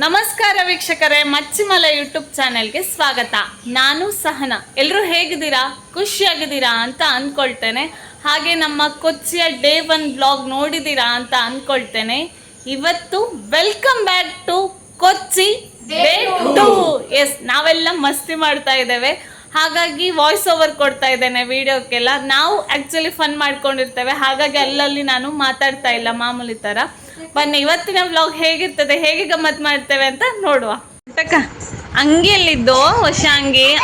ನಮಸ್ಕಾರ ವೀಕ್ಷಕರೇ, ಮಚ್ಚಿಮಲ ಯೂಟ್ಯೂಬ್ ಚಾನೆಲ್ಗೆ ಸ್ವಾಗತ. ನಾನು ಸಹನ. ಎಲ್ಲರೂ ಹೇಗಿದ್ದೀರಾ? ಖುಷಿಯಾಗಿದ್ದೀರಾ ಅಂತ ಅಂದ್ಕೊಳ್ತೇನೆ. ಹಾಗೆ ನಮ್ಮ ಕೊಚ್ಚಿಯ ಡೇ ಒನ್ ಬ್ಲಾಗ್ ನೋಡಿದ್ದೀರಾ ಅಂತ ಅಂದ್ಕೊಳ್ತೇನೆ. ಇವತ್ತು welcome back to Kochi day two. Yes, ನಾವೆಲ್ಲ ಮಸ್ತಿ ಮಾಡ್ತಾ ಇದ್ದೇವೆ. ಹಾಗಾಗಿ ವಾಯ್ಸ್ ಓವರ್ ಕೊಡ್ತಾ ಇದ್ದೇನೆ ವಿಡಿಯೋಕ್ಕೆಲ್ಲ. ನಾವು ಆ್ಯಕ್ಚುಲಿ ಫನ್ ಮಾಡ್ಕೊಂಡಿರ್ತೇವೆ. ಹಾಗಾಗಿ ಅಲ್ಲಲ್ಲಿ ನಾನು ಮಾತಾಡ್ತಾ ಇಲ್ಲ ಮಾಮೂಲಿ ಥರ. ಬನ್ನಿ, ಇವತ್ತಿನ ವ್ಲಾಗ್ ಹೇಗಿರ್ತದೆ, ಹೇಗೆ ಗಮ್ಮತ್ ಮಾಡ್ತೇವೆ ಅಂತ ನೋಡುವ. ಅಂಗಿಯಲ್ಲಿದ್ದು ಹೊಸ ಅಂಗಿ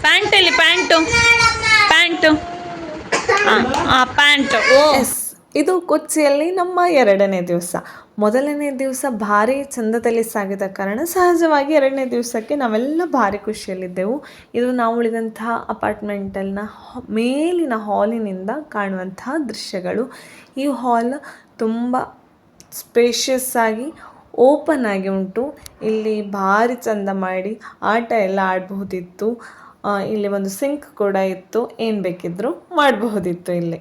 ಪ್ಯಾಂಟಲ್ಲಿ ಪ್ಯಾಂಟು. ಪ್ಯಾಂಟು. ಆ ಪ್ಯಾಂಟು. ಓ. ಇದು ಕೊಚ್ಚಿಯಲ್ಲಿ ನಮ್ಮ ಎರಡನೇ ದಿವಸ. ಮೊದಲನೇ ದಿವಸ ಭಾರಿ ಚಂದದಲ್ಲಿ ಸಾಗಿದ ಕಾರಣ ಸಹಜವಾಗಿ ಎರಡನೇ ದಿವಸಕ್ಕೆ ನಾವೆಲ್ಲ ಭಾರಿ ಖುಷಿಯಲ್ಲಿದ್ದೆವು. ಇದು ನಾವು ಉಳಿದಂತಹ ಅಪಾರ್ಟ್ಮೆಂಟಲ್ನ ಮೇಲಿನ ಹಾಲಿನಿಂದ ಕಾಣುವಂತಹ ದೃಶ್ಯಗಳು. ಈ ಹಾಲ್ ತುಂಬ ಸ್ಪೇಷಿಯಸ್ ಆಗಿ ಓಪನ್ ಆಗಿ ಉಂಟು. ಇಲ್ಲಿ ಭಾರಿ ಚಂದ ಮಾಡಿ ಆಟ ಎಲ್ಲ ಆಡಬಹುದಿತ್ತು. ಇಲ್ಲಿ ಒಂದು ಸಿಂಕ್ ಕೂಡ ಇತ್ತು. ಏನು ಬೇಕಿದ್ದರೂ ಮಾಡಬಹುದಿತ್ತು ಇಲ್ಲಿ.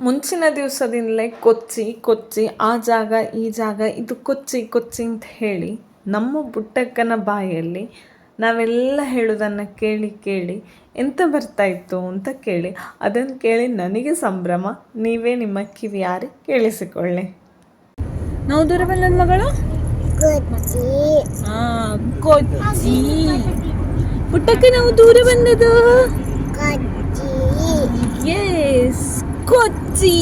ಮುಂಚಿನ ದಿವಸದಿಂದಲೇ ಕೊಚ್ಚಿ ಕೊಚ್ಚಿ, ಆ ಜಾಗ, ಈ ಜಾಗ, ಇದು ಕೊಚ್ಚಿ ಕೊಚ್ಚಿ ಅಂತ ಹೇಳಿ ನಮ್ಮ ಬುಟ್ಟಕ್ಕನ ಬಾಯಲ್ಲಿ ನಾವೆಲ್ಲ ಹೇಳೋದನ್ನು ಕೇಳಿ ಕೇಳಿ ಎಂತ ಬರ್ತಾ ಇತ್ತು ಅಂತ ಕೇಳಿ. ಅದನ್ನು ಕೇಳಿ ನನಗೆ ಸಂಭ್ರಮ ನೀವೇ ನಿಮ್ಮ ಕಿವಿ ಯಾರಿ ಕೇಳಿಸಿಕೊಳ್ಳಿ. ನಾವು ದೂರ ಬಂದ ಮಗಳು? ಕೊಚ್ಚಿ ಪುಟ್ಟಕ್ಕೆ ನಾವು ದೂರ ಬಂದದು ಎಸ್ ಕೊಚ್ಚಿ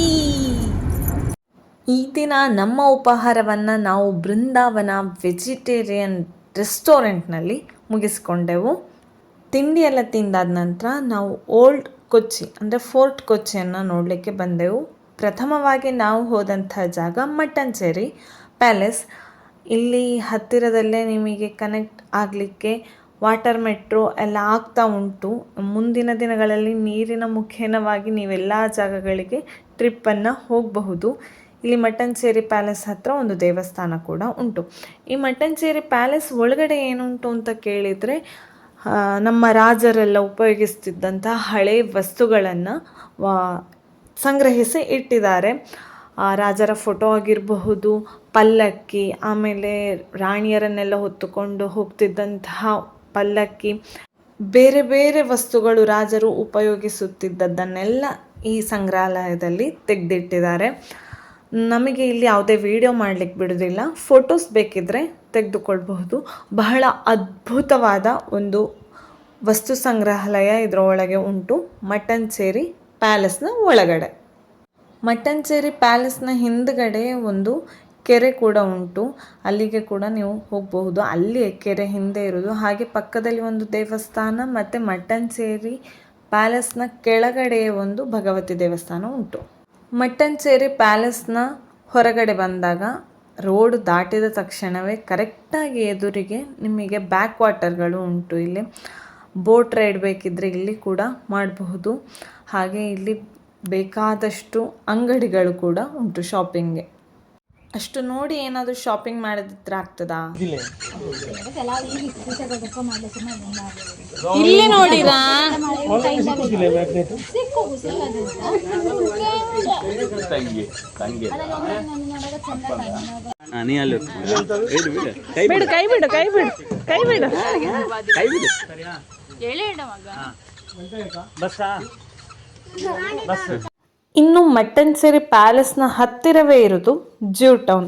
ಈ ದಿನ ನಮ್ಮ ಉಪಹಾರವನ್ನು ನಾವು ಬೃಂದಾವನ ವೆಜಿಟೇರಿಯನ್ ರೆಸ್ಟೋರೆಂಟ್ನಲ್ಲಿ ಮುಗಿಸ್ಕೊಂಡೆವು. ತಿಂಡಿ ಎಲ್ಲ ತಿಂದಾದ ನಂತರ ನಾವು ಓಲ್ಡ್ ಕೊಚ್ಚಿ, ಅಂದರೆ ಫೋರ್ಟ್ ಕೊಚ್ಚಿಯನ್ನು ನೋಡಲಿಕ್ಕೆ ಬಂದೆವು. ಪ್ರಥಮವಾಗಿ ನಾವು ಹೋದಂಥ ಜಾಗ ಮಟ್ಟಂಚೇರಿ ಪ್ಯಾಲೇಸ್. ಇಲ್ಲಿ ಹತ್ತಿರದಲ್ಲೇ ನಿಮಗೆ ಕನೆಕ್ಟ್ ಆಗಲಿಕ್ಕೆ ವಾಟರ್ ಮೆಟ್ರೋ ಎಲ್ಲ ಆಗ್ತಾ ಉಂಟು. ಮುಂದಿನ ದಿನಗಳಲ್ಲಿ ನೀರಿನ ಮುಖೇನವಾಗಿ ನೀವೆಲ್ಲ ಜಾಗಗಳಿಗೆ ಟ್ರಿಪ್ಪನ್ನು ಹೋಗಬಹುದು. ಇಲ್ಲಿ ಮಟ್ಟಂಚೇರಿ ಪ್ಯಾಲೇಸ್ ಹತ್ರ ಒಂದು ದೇವಸ್ಥಾನ ಕೂಡ ಉಂಟು. ಈ ಮಟ್ಟಂಚೇರಿ ಪ್ಯಾಲೇಸ್ ಒಳಗಡೆ ಏನುಂಟು ಅಂತ ಕೇಳಿದರೆ ನಮ್ಮ ರಾಜರೆಲ್ಲ ಉಪಯೋಗಿಸ್ತಿದ್ದಂಥ ಹಳೆ ವಸ್ತುಗಳನ್ನು ಸಂಗ್ರಹಿಸಿ ಇಟ್ಟಿದ್ದಾರೆ. ರಾಜರ ಫೋಟೋ ಆಗಿರಬಹುದು, ಪಲ್ಲಕ್ಕಿ, ಆಮೇಲೆ ರಾಣಿಯರನ್ನೆಲ್ಲ ಹೊತ್ತುಕೊಂಡು ಹೋಗ್ತಿದ್ದಂತಹ ಪಲ್ಲಕ್ಕಿ, ಬೇರೆ ಬೇರೆ ವಸ್ತುಗಳು ರಾಜರು ಉಪಯೋಗಿಸುತ್ತಿದ್ದದ್ದನ್ನೆಲ್ಲ ಈ ಸಂಗ್ರಹಾಲಯದಲ್ಲಿ ತೆಗೆದಿಟ್ಟಿದ್ದಾರೆ. ನಮಗೆ ಇಲ್ಲಿ ಯಾವುದೇ ವಿಡಿಯೋ ಮಾಡಲಿಕ್ಕೆ ಬಿಡೋದಿಲ್ಲ ಫೋಟೋಸ್ ಬೇಕಿದ್ದರೆ ತೆಗೆದುಕೊಳ್ಬಹುದು. ಬಹಳ ಅದ್ಭುತವಾದ ಒಂದು ವಸ್ತು ಸಂಗ್ರಹಾಲಯ ಇದರೊಳಗೆ ಉಂಟು. ಮಟ್ಟಂಚೇರಿ ಪ್ಯಾಲೇಸ್ನ ಒಳಗಡೆ. ಮಟ್ಟಂಚೇರಿ ಪ್ಯಾಲೇಸ್ನ ಹಿಂದ್ಗಡೆ ಒಂದು ಕೆರೆ ಕೂಡ ಉಂಟು. ಅಲ್ಲಿಗೆ ಕೂಡ ನೀವು ಹೋಗಬಹುದು. ಅಲ್ಲಿ ಕೆರೆ ಹಿಂದೆ ಇರೋದು ಹಾಗೆ ಪಕ್ಕದಲ್ಲಿ ಒಂದು ದೇವಸ್ಥಾನ ಮತ್ತು ಸೇರಿ ಪ್ಯಾಲೇಸ್ನ ಕೆಳಗಡೆ ಒಂದು ಭಗವತಿ ದೇವಸ್ಥಾನ ಉಂಟು. ಮಟ್ಟಂಚೇರಿ ಪ್ಯಾಲೇಸ್ನ ಹೊರಗಡೆ ಬಂದಾಗ, ರೋಡ್ ದಾಟಿದ ತಕ್ಷಣವೇ ಕರೆಕ್ಟಾಗಿ ಎದುರಿಗೆ ನಿಮಗೆ ಬ್ಯಾಕ್ ವಾಟರ್ಗಳು ಉಂಟು. ಇಲ್ಲಿ ಬೋಟ್ ರೈಡ್ ಬೇಕಿದ್ದರೆ ಇಲ್ಲಿ ಕೂಡ ಮಾಡಬಹುದು. ಹಾಗೆ ಇಲ್ಲಿ ಬೇಕಾದಷ್ಟು ಅಂಗಡಿಗಳು ಕೂಡ ಉಂಟು ಶಾಪಿಂಗ್ಗೆ ಅಷ್ಟು ನೋಡಿ ಏನಾದರೂ ಶಾಪಿಂಗ್ ಮಾಡಿದ್ರೆ ಆಗ್ತದಾ? ಇಲ್ಲಿ. ನೋಡಿರಾ ಬಿಡು ಕೈ ಬಿಡು ಕೈ ಬಿಡು ಕೈ ಬಿಡು ಕೈ ಬಿಡು. ಬಸ್ಸಾ? ಬಿಡು ಇನ್ನು ಮಟ್ಟಂಚೇರಿ ಪ್ಯಾಲೇಸ್ನ ಹತ್ತಿರವೇ ಇರೋದು Jew town.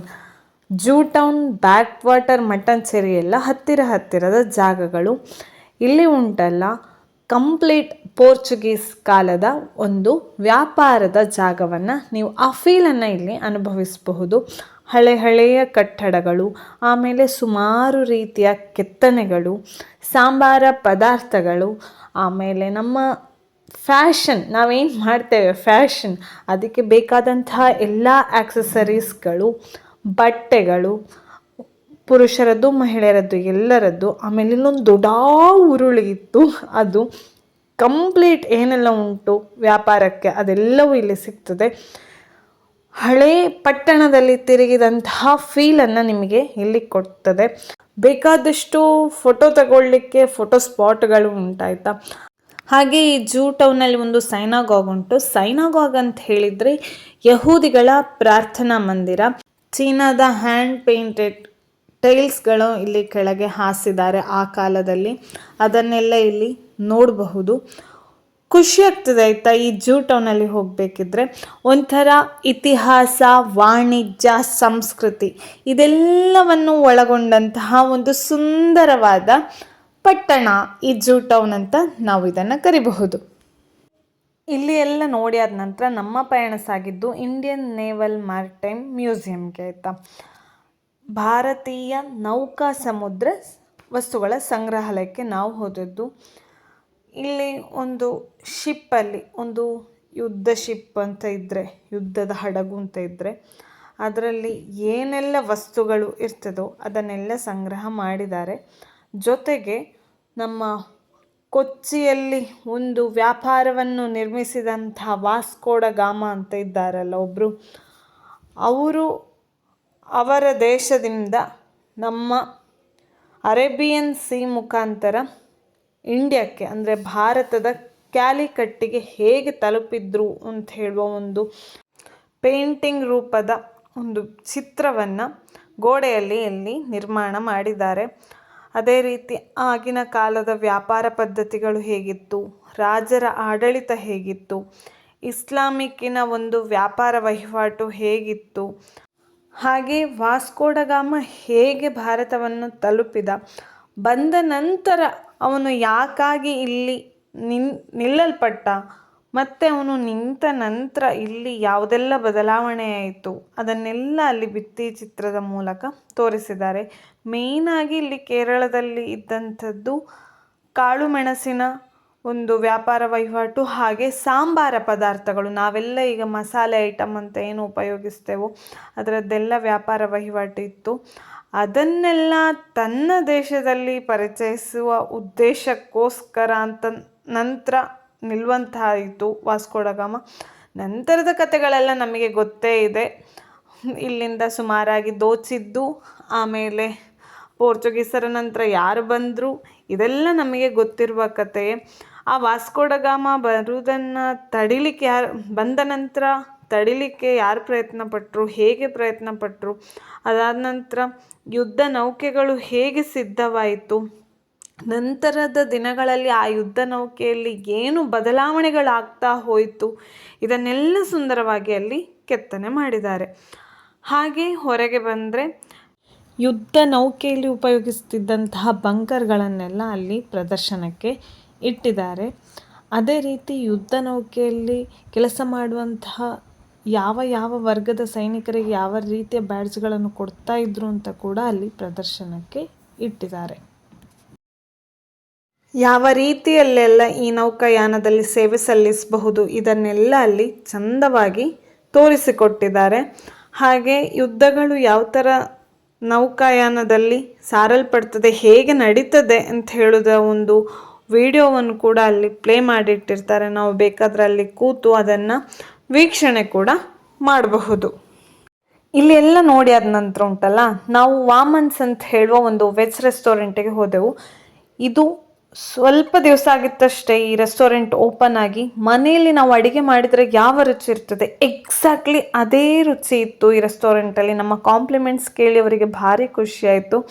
Jew town back water Mattancherry ಎಲ್ಲ ಹತ್ತಿರ ಹತ್ತಿರದ ಜಾಗಗಳು. ಇಲ್ಲಿ ಉಂಟಲ್ಲ ಕಂಪ್ಲೀಟ್ ಪೋರ್ಚುಗೀಸ್ ಕಾಲದ ಒಂದು ವ್ಯಾಪಾರದ ಜಾಗವನ್ನು ನೀವು ಆ ಫೀಲನ್ನು ಇಲ್ಲಿ ಅನುಭವಿಸಬಹುದು. ಹಳೆ ಹಳೆಯ ಕಟ್ಟಡಗಳು, ಆಮೇಲೆ ಸುಮಾರು ರೀತಿಯ ಕೆತ್ತನೆಗಳು, ಸಾಂಬಾರ ಪದಾರ್ಥಗಳು, ಆಮೇಲೆ ನಮ್ಮ ಫ್ಯಾಷನ್, ನಾವೇನು ಮಾಡ್ತೇವೆ ಫ್ಯಾಷನ್? ಅದಕ್ಕೆ ಬೇಕಾದಂತಹ ಎಲ್ಲ ಆ್ಯಕ್ಸಸರೀಸ್ಗಳು ಬಟ್ಟೆಗಳು, ಪುರುಷರದ್ದು, ಮಹಿಳೆಯರದ್ದು, ಎಲ್ಲರದ್ದು. ಆಮೇಲೆ ಇಲ್ಲೊಂದು ದೊಡ್ಡ ಉರುಳಿ ಇತ್ತು. ಅದು ಕಂಪ್ಲೀಟ್ ಏನೆಲ್ಲ ಉಂಟು ವ್ಯಾಪಾರಕ್ಕೆ, ಅದೆಲ್ಲವೂ ಇಲ್ಲಿ ಸಿಗ್ತದೆ. ಹಳೇ ಪಟ್ಟಣದಲ್ಲಿ ತಿರುಗಿದಂತಹ ಫೀಲನ್ನು ನಿಮಗೆ ಇಲ್ಲಿ ಕೊಡ್ತದೆ. ಬೇಕಾದಷ್ಟು ಫೋಟೋ ತಗೊಳ್ಳಿಕ್ಕೆ ಫೋಟೋ ಸ್ಪಾಟ್ಗಳು ಉಂಟಾಯ್ತಾ? ಹಾಗೆ ಈ ಜೂ ಟೌನಲ್ಲಿ ಒಂದು ಸೈನಾಗಾಗ್ ಉಂಟು. ಸೈನಾಗಾಗ್ ಅಂತ ಹೇಳಿದರೆ ಯಹೂದಿಗಳ ಪ್ರಾರ್ಥನಾ ಮಂದಿರ. ಚೀನಾದ ಹ್ಯಾಂಡ್ ಪೇಂಟೆಡ್ ಟೈಲ್ಸ್ಗಳು ಇಲ್ಲಿ ಕೆಳಗೆ ಹಾಸಿದ್ದಾರೆ ಆ ಕಾಲದಲ್ಲಿ. ಅದನ್ನೆಲ್ಲ ಇಲ್ಲಿ ನೋಡಬಹುದು. ಖುಷಿ ಆಗ್ತದೆ ಆಯಿತಾ ಈ ಜೂ ಟೌನಲ್ಲಿ ಹೋಗಬೇಕಿದ್ರೆ. ಒಂಥರ ಇತಿಹಾಸ, ವಾಣಿಜ್ಯ, ಸಂಸ್ಕೃತಿ ಇದೆಲ್ಲವನ್ನು ಒಳಗೊಂಡಂತಹ ಒಂದು ಸುಂದರವಾದ ಪಟ್ಟಣ ಈ ಟೌನ್ ಅಂತ ನಾವು ಇದನ್ನು ಕರಿಬಹುದು. ಇಲ್ಲಿ ಎಲ್ಲ ನೋಡಿ ಆದ ನಂತರ ನಮ್ಮ ಪಯಣ ಸಾಗಿದ್ದು ಇಂಡಿಯನ್ ನೇವಲ್ ಮ್ಯಾರಿಟೈಮ್ ಮ್ಯೂಸಿಯಂಗೆ ಆಯಿತಾ? ಭಾರತೀಯ ನೌಕಾ ಸಮುದ್ರ ವಸ್ತುಗಳ ಸಂಗ್ರಹಾಲಯಕ್ಕೆ ನಾವು ಹೋದದ್ದು. ಇಲ್ಲಿ ಒಂದು ಶಿಪ್ಪಲ್ಲಿ ಒಂದು ಯುದ್ಧ ಶಿಪ್ ಅಂತ ಇದ್ದರೆ ಯುದ್ಧದ ಹಡಗು ಅಂತ ಇದ್ದರೆ ಅದರಲ್ಲಿ ಏನೆಲ್ಲ ವಸ್ತುಗಳು ಇರ್ತದೋ ಅದನ್ನೆಲ್ಲ ಸಂಗ್ರಹ ಮಾಡಿದ್ದಾರೆ. ಜೊತೆಗೆ ನಮ್ಮ ಕೊಚ್ಚಿಯಲ್ಲಿ ಒಂದು ವ್ಯಾಪಾರವನ್ನು ನಿರ್ಮಿಸಿದಂಥ ವಾಸ್ಕೋಡ ಗಾಮ ಅಂತ ಇದ್ದಾರಲ್ಲ ಒಬ್ಬರು ಅವರು ಅವರ ದೇಶದಿಂದ ನಮ್ಮ ಅರೇಬಿಯನ್ ಸಿ ಮುಖಾಂತರ ಇಂಡಿಯಾಕ್ಕೆ, ಅಂದರೆ ಭಾರತದ ಕ್ಯಾಲಿಕಟ್ಟಿಗೆ ಹೇಗೆ ತಲುಪಿದ್ರು ಅಂತ ಹೇಳುವ ಒಂದು ಪೇಂಟಿಂಗ್ ರೂಪದ ಒಂದು ಚಿತ್ರವನ್ನು ಗೋಡೆಯಲ್ಲಿ ಇಲ್ಲಿ ನಿರ್ಮಾಣ ಮಾಡಿದ್ದಾರೆ. ಅದೇ ರೀತಿ ಆಗಿನ ಕಾಲದ ವ್ಯಾಪಾರ ಪದ್ಧತಿಗಳು ಹೇಗಿತ್ತು? ರಾಜರ ಆಡಳಿತ ಹೇಗಿತ್ತು? ಇಸ್ಲಾಮಿಕ್ಕಿನ ಒಂದು ವ್ಯಾಪಾರ ವಹಿವಾಟು ಹೇಗಿತ್ತು? ಹಾಗೆ ವಾಸ್ಕೋಡಗಾಮ ಹೇಗೆ ಭಾರತವನ್ನು ತಲುಪಿದ? ಬಂದ ನಂತರ ಅವನು ಯಾಕಾಗಿ ಇಲ್ಲಿ ನಿನ್, ನಿಲ್ಲಲ್ಪಟ್ಟ? ಮತ್ತು ಅವನು ನಿಂತ ನಂತರ ಇಲ್ಲಿ ಯಾವುದೆಲ್ಲ ಬದಲಾವಣೆ ಆಯಿತು, ಅದನ್ನೆಲ್ಲ ಅಲ್ಲಿ ಭಿತ್ತಿ ಚಿತ್ರದ ಮೂಲಕ ತೋರಿಸಿದ್ದಾರೆ. ಮೇಯ್ನಾಗಿ ಇಲ್ಲಿ ಕೇರಳದಲ್ಲಿ ಇದ್ದಂಥದ್ದು ಕಾಳು ಮೆಣಸಿನ ಒಂದು ವ್ಯಾಪಾರ ವಹಿವಾಟು, ಹಾಗೆ ಸಾಂಬಾರ ಪದಾರ್ಥಗಳು. ನಾವೆಲ್ಲ ಈಗ ಮಸಾಲೆ ಐಟಮ್ ಅಂತ ಏನು ಉಪಯೋಗಿಸ್ತೇವೋ, ಅದರದ್ದೆಲ್ಲ ವ್ಯಾಪಾರ ವಹಿವಾಟು ಇತ್ತು. ಅದನ್ನೆಲ್ಲ ತನ್ನ ದೇಶದಲ್ಲಿ ಪರಿಚಯಿಸುವ ಉದ್ದೇಶಕ್ಕೋಸ್ಕರ ಅಂತ ನಂತರ ನಿಲ್ಲುವಂತಾಯಿತು ವಾಸ್ಕೋಡಗಾಮ ನಂತರದ ಕಥೆಗಳೆಲ್ಲ ನಮಗೆ ಗೊತ್ತೇ ಇದೆ. ಇಲ್ಲಿಂದ ಸುಮಾರಾಗಿ ದೋಚಿದ್ದು, ಆಮೇಲೆ ಪೋರ್ಚುಗೀಸರ ನಂತರ ಯಾರು ಬಂದರು, ಇದೆಲ್ಲ ನಮಗೆ ಗೊತ್ತಿರುವ ಕಥೆಯೇ ಆ ವಾಸ್ಕೋಡಗಾಮ ಬರುವುದನ್ನು ತಡಿಲಿಕ್ಕೆ ಯಾರು, ಬಂದ ನಂತರ ತಡಿಲಿಕ್ಕೆ ಯಾರು ಪ್ರಯತ್ನ ಪಟ್ಟರು ಹೇಗೆ ಪ್ರಯತ್ನ ಪಟ್ಟರು ಅದಾದ ನಂತರ ಯುದ್ಧ ನೌಕೆಗಳು ಹೇಗೆ ಸಿದ್ಧವಾಯಿತು ನಂತರದ ದಿನಗಳಲ್ಲಿ ಆ ಯುದ್ಧ ನೌಕೆಯಲ್ಲಿ ಏನು ಬದಲಾವಣೆಗಳಾಗ್ತಾ ಹೋಯಿತು, ಇದನ್ನೆಲ್ಲ ಸುಂದರವಾಗಿ ಅಲ್ಲಿ ಕೆತ್ತನೆ ಮಾಡಿದ್ದಾರೆ. ಹಾಗೆ ಹೊರಗೆ ಬಂದರೆ ಯುದ್ಧ ನೌಕೆಯಲ್ಲಿ ಉಪಯೋಗಿಸ್ತಿದ್ದಂತಹ ಬಂಕರ್ಗಳನ್ನೆಲ್ಲ ಅಲ್ಲಿ ಪ್ರದರ್ಶನಕ್ಕೆ ಇಟ್ಟಿದ್ದಾರೆ. ಅದೇ ರೀತಿ ಯುದ್ಧ ನೌಕೆಯಲ್ಲಿ ಕೆಲಸ ಮಾಡುವಂತಹ ಯಾವ ಯಾವ ವರ್ಗದ ಸೈನಿಕರಿಗೆ ಯಾವ ರೀತಿಯ ಬ್ಯಾಡ್ಜ್ಗಳನ್ನು ಕೊಡ್ತಾ ಇದ್ರು ಅಂತ ಕೂಡ ಅಲ್ಲಿ ಪ್ರದರ್ಶನಕ್ಕೆ ಇಟ್ಟಿದ್ದಾರೆ. ಯಾವ ರೀತಿಯಲ್ಲೆಲ್ಲ ಈ ನೌಕಾಯಾನದಲ್ಲಿ ಸೇವೆ ಸಲ್ಲಿಸಬಹುದು ಇದನ್ನೆಲ್ಲ ಅಲ್ಲಿ ಚಂದವಾಗಿ ತೋರಿಸಿಕೊಟ್ಟಿದ್ದಾರೆ. ಹಾಗೆ ಯುದ್ಧಗಳು ಯಾವ ಥರ ನೌಕಾಯಾನದಲ್ಲಿ ಸಾರಲ್ಪಡ್ತದೆ, ಹೇಗೆ ನಡೀತದೆ ಅಂತ ಹೇಳಿದ ಒಂದು ವಿಡಿಯೋವನ್ನು ಕೂಡ ಅಲ್ಲಿ ಪ್ಲೇ ಮಾಡಿಟ್ಟಿರ್ತಾರೆ. ನಾವು ಬೇಕಾದ್ರೆ ಅಲ್ಲಿ ಕೂತು ಅದನ್ನು ವೀಕ್ಷಣೆ ಕೂಡ ಮಾಡಬಹುದು. ಇಲ್ಲಿ ಎಲ್ಲ ನೋಡಿ ಆದ ನಂತರ ಉಂಟಲ್ಲ, ನಾವು ವಾಮನ್ಸ್ ಅಂತ ಹೇಳುವ ಒಂದು ವೆಜ್ ರೆಸ್ಟೋರೆಂಟಿಗೆ ಹೋದೆವು. ಇದು ಸ್ವಲ್ಪ ದಿವಸ ಆಗಿತ್ತಷ್ಟೇ ಈ ರೆಸ್ಟೋರೆಂಟ್ ಓಪನ್ ಆಗಿ. ಮನೆಯಲ್ಲಿ ನಾವು ಅಡುಗೆ ಮಾಡಿದರೆ ಯಾವ ರುಚಿ ಇರ್ತದೆ? ಎಕ್ಸಾಕ್ಟ್ಲಿ ಅದೇ ರುಚಿ ಇತ್ತು ಈ ರೆಸ್ಟೋರೆಂಟಲ್ಲಿ ನಮ್ಮ ಕಾಂಪ್ಲಿಮೆಂಟ್ಸ್ ಕೇಳಿ ಅವರಿಗೆ ಭಾರಿ ಖುಷಿಯಾಯಿತು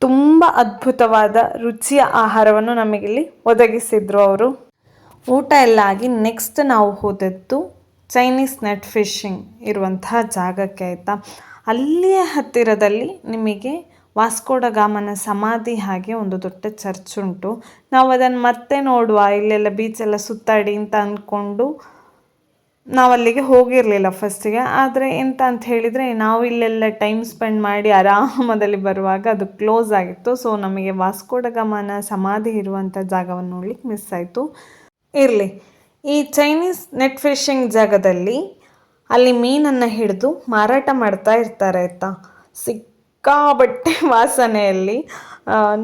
ತುಂಬ ಅದ್ಭುತವಾದ ರುಚಿಯ ಆಹಾರವನ್ನು ನಮಗಿಲ್ಲಿ ಒದಗಿಸಿದ್ರು ಅವರು. ಊಟ ಎಲ್ಲ ಆಗಿ ನೆಕ್ಸ್ಟ್ ನಾವು ಹೋದದ್ದು ಚೈನೀಸ್ ನೆಟ್ ಫಿಶಿಂಗ್ ಇರುವಂತಹ ಜಾಗಕ್ಕೆ ಆಯಿತಾ. ಅಲ್ಲಿಯ ಹತ್ತಿರದಲ್ಲಿ ನಿಮಗೆ ವಾಸ್ಕೋಡ ಗಾಮನ ಸಮಾಧಿ ಹಾಗೆ ಒಂದು ದೊಡ್ಡ ಚರ್ಚ್ ಉಂಟು. ನಾವು ಅದನ್ನು ಮತ್ತೆ ನೋಡುವ, ಇಲ್ಲೆಲ್ಲ ಬೀಚೆಲ್ಲ ಸುತ್ತಾಡಿ ಅಂತ ಅಂದ್ಕೊಂಡು ನಾವು ಅಲ್ಲಿಗೆ ಹೋಗಿರಲಿಲ್ಲ ಫಸ್ಟಿಗೆ ಆದರೆ ಎಂತ ಅಂತ ಹೇಳಿದರೆ ನಾವು ಇಲ್ಲೆಲ್ಲ ಟೈಮ್ ಸ್ಪೆಂಡ್ ಮಾಡಿ ಆರಾಮದಲ್ಲಿ ಬರುವಾಗ ಅದು ಕ್ಲೋಸ್ ಆಗಿತ್ತು. ಸೊ ನಮಗೆ ವಾಸ್ಕೋಡ ಗಮನ ಸಮಾಧಿ ಇರುವಂಥ ಜಾಗವನ್ನು ನೋಡ್ಲಿಕ್ಕೆ ಮಿಸ್ ಆಯಿತು. ಇರಲಿ. ಈ ಚೈನೀಸ್ ನೆಟ್ ಫಿಶಿಂಗ್ ಜಾಗದಲ್ಲಿ ಅಲ್ಲಿ ಮೀನನ್ನು ಹಿಡಿದು ಮಾರಾಟ ಮಾಡ್ತಾ ಇರ್ತಾರೆ ಆಯಿತಾ? ಸಿಕ್ಕಾಬಟ್ಟೆ ವಾಸನೆಯಲ್ಲಿ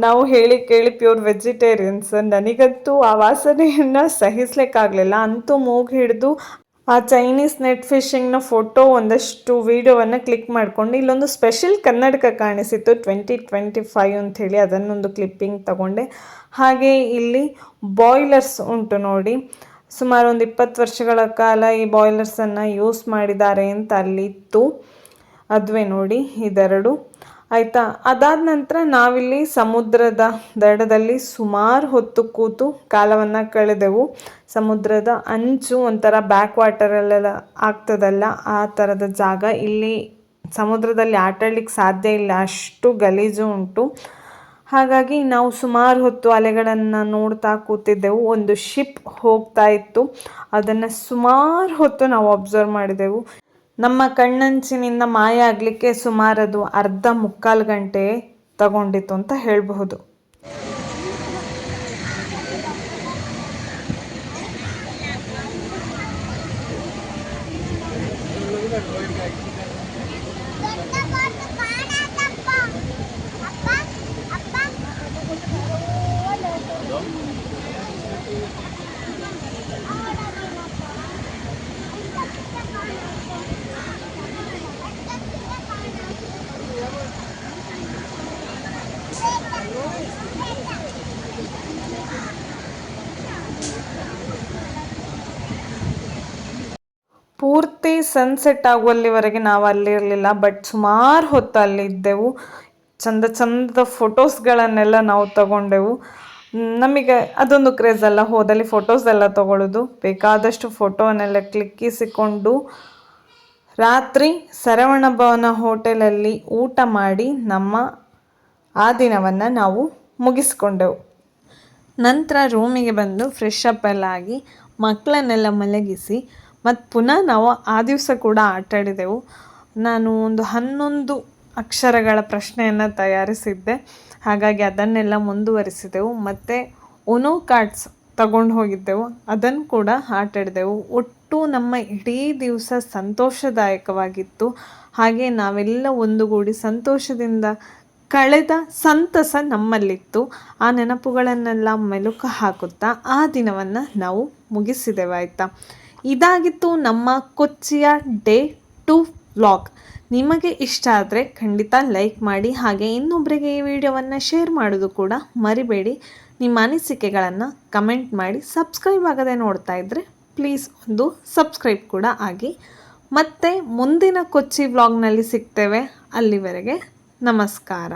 ನಾವು ಹೇಳಿ ಕೇಳಿ ಪ್ಯೂರ್ ವೆಜಿಟೇರಿಯನ್ಸ್, ನನಗಂತೂ ಆ ವಾಸನೆಯನ್ನು ಸಹಿಸ್ಲಿಕ್ಕಾಗಲಿಲ್ಲ. ಅಂತೂ ಮೂಗು ಹಿಡಿದು ಆ ಚೈನೀಸ್ ನೆಟ್ ಫಿಶಿಂಗ್ನ ಫೋಟೋ ಒಂದಷ್ಟು ವೀಡಿಯೋವನ್ನು ಕ್ಲಿಕ್ ಮಾಡಿಕೊಂಡು ಇಲ್ಲೊಂದು ಸ್ಪೆಷಲ್ ಕನ್ನಡಕ ಕಾಣಿಸಿತ್ತು, ಟ್ವೆಂಟಿ ಟ್ವೆಂಟಿ ಫೈವ್ ಅಂಥೇಳಿ ಅದನ್ನೊಂದು ಕ್ಲಿಪ್ಪಿಂಗ್ ತಗೊಂಡೆ. ಹಾಗೆ ಇಲ್ಲಿ ಬಾಯ್ಲರ್ಸ್ ಉಂಟು ನೋಡಿ. ಸುಮಾರು ಒಂದು ಇಪ್ಪತ್ತು ವರ್ಷಗಳ ಕಾಲ ಈ ಬಾಯ್ಲರ್ಸನ್ನು ಯೂಸ್ ಮಾಡಿದ್ದಾರೆ ಅಂತ ಅಲ್ಲಿ ಇತ್ತು ಅದುವೇ ನೋಡಿ ಇದೆರಡು. ಆಯಿತಾ? ಅದಾದ ನಂತರ ನಾವಿಲ್ಲಿ ಸಮುದ್ರದ ದಡದಲ್ಲಿ ಸುಮಾರು ಹೊತ್ತು ಕೂತು ಕಾಲವನ್ನು ಕಳೆದೆವು. ಸಮುದ್ರದ ಅಂಚು ಒಂಥರ ಬ್ಯಾಕ್ ವಾಟರಲ್ಲೆಲ್ಲ ಆಗ್ತದಲ್ಲ, ಆ ಥರದ ಜಾಗ. ಇಲ್ಲಿ ಸಮುದ್ರದಲ್ಲಿ ಆಟಾಡ್ಲಿಕ್ಕೆ ಸಾಧ್ಯ ಇಲ್ಲ, ಅಷ್ಟು ಗಲೀಜು ಉಂಟು. ಹಾಗಾಗಿ ನಾವು ಸುಮಾರು ಹೊತ್ತು ಅಲೆಗಳನ್ನು ನೋಡ್ತಾ ಕೂತಿದ್ದೆವು. ಒಂದು ಶಿಪ್ ಹೋಗ್ತಾ ಇತ್ತು. ಅದನ್ನು ಸುಮಾರು ಹೊತ್ತು ನಾವು ಅಬ್ಸರ್ವ್ ಮಾಡಿದೆವು. ನಮ್ಮ ಕಣ್ಣಂಚಿನಿಂದ ಮಾಯ ಆಗಲಿಕ್ಕೆ ಸುಮಾರದು ಅರ್ಧ ಮುಕ್ಕಾಲು ಗಂಟೆ ತಗೊಂಡಿತ್ತು ಅಂತ ಹೇಳಬಹುದು. ಸನ್ಸೆಟ್ ಆಗುವಲ್ಲಿವರೆಗೆ ನಾವು ಅಲ್ಲಿರಲಿಲ್ಲ ಬಟ್ ಸುಮಾರು ಹೊತ್ತು ಅಲ್ಲಿ ಇದ್ದೆವು ಚಂದ ಚಂದದ ಫೋಟೋಸ್ಗಳನ್ನೆಲ್ಲ ನಾವು ತಗೊಂಡೆವು. ನಮಗೆ ಅದೊಂದು ಕ್ರೇಜ್ ಅಲ್ಲ, ಹೋದಲ್ಲಿ ಫೋಟೋಸ್ ಎಲ್ಲ ತಗೊಳ್ಳೋದು ಬೇಕಾದಷ್ಟು ಫೋಟೋನೆಲ್ಲ ಕ್ಲಿಕ್ಕಿಸಿಕೊಂಡು ರಾತ್ರಿ ಸರವಣ ಭವನ ಹೋಟೆಲಲ್ಲಿ ಊಟ ಮಾಡಿ ನಮ್ಮ ಆ ದಿನವನ್ನು ನಾವು ಮುಗಿಸ್ಕೊಂಡೆವು. ನಂತರ ರೂಮಿಗೆ ಬಂದು ಫ್ರೆಶ್ ಅಪ್ ಎಲ್ಲ ಆಗಿ ಮಕ್ಕಳನ್ನೆಲ್ಲ ಮಲಗಿಸಿ ಮತ್ತು ಪುನಃ ನಾವು ಆ ದಿವಸ ಕೂಡ ಆಟಾಡಿದೆವು ನಾನು ಒಂದು ಹನ್ನೊಂದು ಅಕ್ಷರಗಳ ಪ್ರಶ್ನೆಯನ್ನು ತಯಾರಿಸಿದ್ದೆ. ಹಾಗಾಗಿ ಅದನ್ನೆಲ್ಲ ಮುಂದುವರಿಸಿದೆವು. ಮತ್ತು ಒನೋ ಕಾರ್ಡ್ಸ್ ತಗೊಂಡು ಹೋಗಿದ್ದೆವು. ಅದನ್ನು ಕೂಡ ಆಟಾಡಿದೆವು ಒಟ್ಟು ನಮ್ಮ ಇಡೀ ದಿವಸ ಸಂತೋಷದಾಯಕವಾಗಿತ್ತು. ಹಾಗೆ ನಾವೆಲ್ಲ ಒಂದುಗೂಡಿ ಸಂತೋಷದಿಂದ ಕಳೆದ ಸಂತಸ ನಮ್ಮಲ್ಲಿತ್ತು. ಆ ನೆನಪುಗಳನ್ನೆಲ್ಲ ಮೆಲುಕು ಹಾಕುತ್ತಾ ಆ ದಿನವನ್ನು ನಾವು ಮುಗಿಸಿದೆವು, ಆಯಿತಾ? ಇದಾಗಿತ್ತು ನಮ್ಮ ಕೊಚ್ಚಿಯ ಡೇ ಟು ವ್ಲಾಗ್. ನಿಮಗೆ ಇಷ್ಟ ಆದರೆ ಖಂಡಿತ ಲೈಕ್ ಮಾಡಿ ಹಾಗೆ ಇನ್ನೊಬ್ಬರಿಗೆ ಈ ವಿಡಿಯೋವನ್ನು ಶೇರ್ ಮಾಡೋದು ಕೂಡ ಮರಿಬೇಡಿ. ನಿಮ್ಮ ಅನಿಸಿಕೆಗಳನ್ನು ಕಮೆಂಟ್ ಮಾಡಿ ಸಬ್ಸ್ಕ್ರೈಬ್ ಆಗದೆ ನೋಡ್ತಾ ಇದ್ದರೆ ಪ್ಲೀಸ್ ಒಂದು ಸಬ್ಸ್ಕ್ರೈಬ್ ಕೂಡ ಆಗಿ. ಮತ್ತೆ ಮುಂದಿನ ಕೊಚ್ಚಿ ವ್ಲಾಗ್ನಲ್ಲಿ ಸಿಗ್ತೇವೆ. ಅಲ್ಲಿವರೆಗೆ ನಮಸ್ಕಾರ.